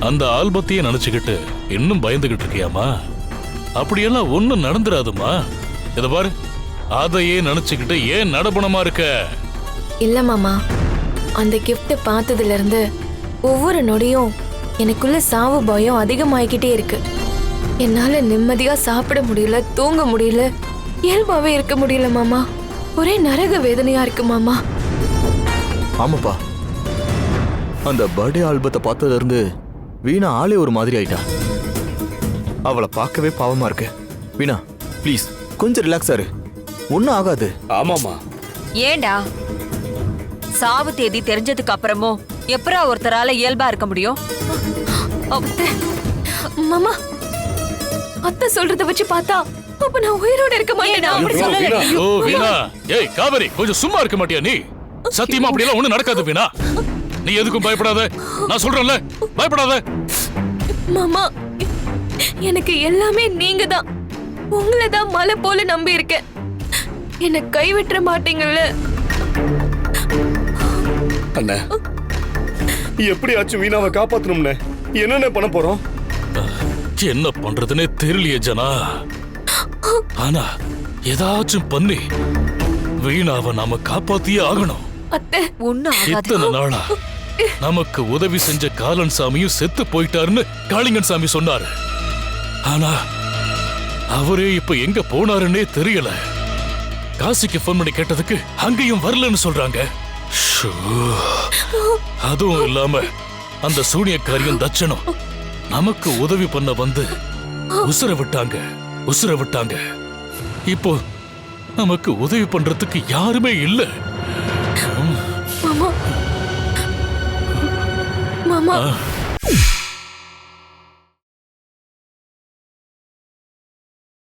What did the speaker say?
அந்த ஆல்பத்தையே நினைச்சுக்கிட்டு இன்னும் பயந்துகிட்டு இருக்கியாமா அப்படியெல்லாம் ஒண்ணும் நடந்துராதுமா இத பாரு அதையே நினைச்சுக்கிட்டு ஏன் நடபணமா இருக்க? இல்ல மாமா அந்த gift பார்த்ததுல இருந்து ஒவ்வொரு நொடியும் எனக்குள்ள சாவு பயம் அதிகமாகிக்கிட்டே இருக்கு. என்னால நிம்மதியா சாப்பிட முடியல தூங்க முடியல இயல்பாவே இருக்க முடியல மாமா. ஒரே நரக வேதனையா இருக்கு மாமா. ஆமாப்பா. அந்த பர்த்டே ஆல்பத்தை பார்த்ததுல இருந்து வீணா ஆளே ஒரு மாதிரி ஆயிட்டா. அவளை பார்க்கவே பாவமா இருக்கு. வீணா ப்ளீஸ் கொஞ்சம் ரிலாக்ஸா இரு. ஒன்றும் ஆகாது. ஆமாமா ஏண்டா? சாவு தேதி தெரிஞ்சதுக்கு அப்புறமும் எப்பரா ஒருத்தரால இயல்பா இருக்க முடியும்? மாமா அத்தை சொல்றத வச்சு பார்த்தா அப்ப நான் உயிரோட இருக்க மாட்டேனா? அப்படி ஏய் காவேரி கொஞ்சம் சும்மா இருக்க மாட்டியா நீ? சத்தியமா அப்படியெல்லாம் ஒண்ணும் நடக்காது வீணா. நீ எதுக்கும் பயப்படாத. நான் சொல்றேன்ல பயப்படாத. மாமா எனக்கு எல்லாமே நீங்க தான் உங்களை தான் மலை போல நம்பி இருக்கேன். என்னை கைவிட்டுற மாட்டீங்கல்ல? அண்ணே எப்படியாச்சும் வீணாவை காப்பாத்தணும்னே. என்னென்ன பண்ண போறோம்? என்ன பண்றதுனே தெரியலையே ஜனா. ஆனா ஏதாச்சும் பண்ணி வீணாவை நாம காப்பாத்தியே ஆகணும். அத்தை ஆகாது. இத்தனை நாளா? நமக்கு உதவி செஞ்ச காலன் சாமியும் செத்து போயிட்டாருன்னு காளிங்கன் சாமி சொன்னாரு. ஆனா அவரே இப்ப எங்க போனாருன்னே தெரியல. காசிக்கு ஃபோன் பண்ணி கேட்டதுக்கு அங்கேயும் வரலன்னு சொல்றாங்க. ஷோ. அதுவும் இல்லாம அந்த சூனியக்காரியும் தட்சணும் நமக்கு உதவி பண்ண வந்து உசுர விட்டாங்க உசுர விட்டாங்க. இப்போ நமக்கு உதவி பண்றதுக்கு யாருமே இல்லை. மாமா மாமா ஆ.